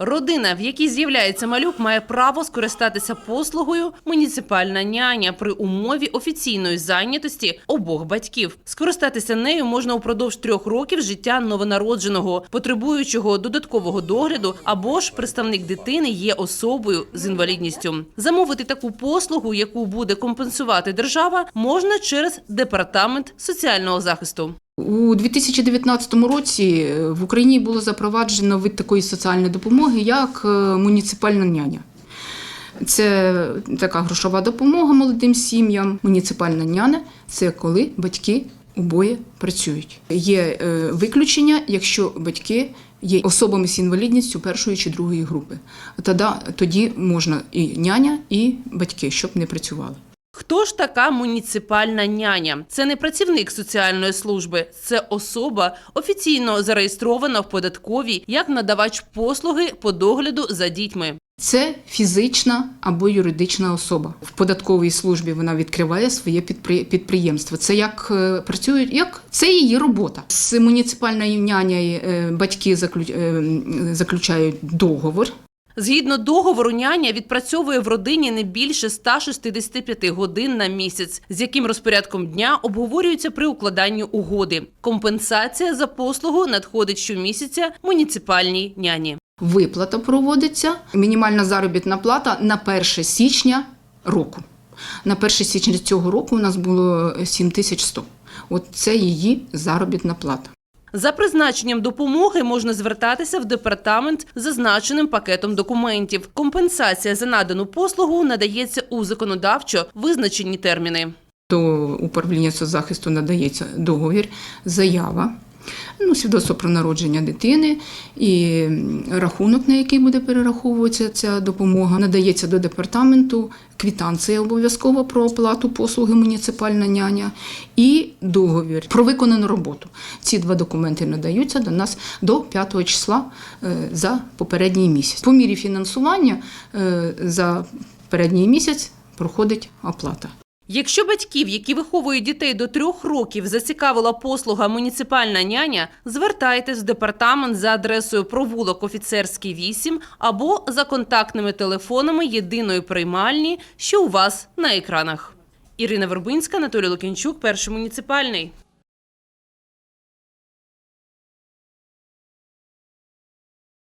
Родина, в якій з'являється малюк, має право скористатися послугою муніципальна няня при умові офіційної зайнятості обох батьків. Скористатися нею можна упродовж трьох років життя новонародженого, потребуючого додаткового догляду, або ж представник дитини є особою з інвалідністю. Замовити таку послугу, яку буде компенсувати держава, можна через департамент соціального захисту. У 2019 році е, в Україні було запроваджено вид такої соціальної допомоги, як е, муніципальна няня. Це така грошова допомога молодим сім'ям. Муніципальна няня це коли батьки обоє працюють. Є е, виключення, якщо батьки є особами з інвалідністю першої чи другої групи. Тоді, тоді можна і няня, і батьки, щоб не працювали. Хто ж така муніципальна няня? Це не працівник соціальної служби, це особа офіційно зареєстрована в податковій як надавач послуги по догляду за дітьми. Це фізична або юридична особа. В податковій службі вона відкриває своє підпри- підприємство. Це як е, працюють, як це її робота. З муніципальною нянею е, батьки е, заключають договор. Згідно договору, няня відпрацьовує в родині не більше 165 годин на місяць, з яким розпорядком дня обговорюється при укладанні угоди. Компенсація за послугу надходить щомісяця муніципальній няні. Виплата проводиться. Мінімальна заробітна плата на 1 січня року. На 1 січня цього року у нас було 7100. От це її заробітна плата. За призначенням допомоги можна звертатися в департамент зазначеним пакетом документів. Компенсація за надану послугу надається у законодавчо визначені терміни. До управління соцзахисту надається договір, заява, ну, свідоцтво про народження дитини і рахунок, на який буде перераховуватися ця допомога. Надається до департаменту квітанція обов'язково про оплату послуги муніципальна няня і договір про виконану роботу. Ці два документи надаються до нас до 5 числа е, за попередній місяць. По мірі фінансування е, за попередній місяць проходить оплата. Якщо батьків, які виховують дітей до трьох років, зацікавила послуга муніципальна няня, звертайтесь в департамент за адресою провулок Офіцерський 8 або за контактними телефонами єдиної приймальні, що у вас на екранах. Ірина Вербинська, Анатолій Лукінчук, перший муніципальний.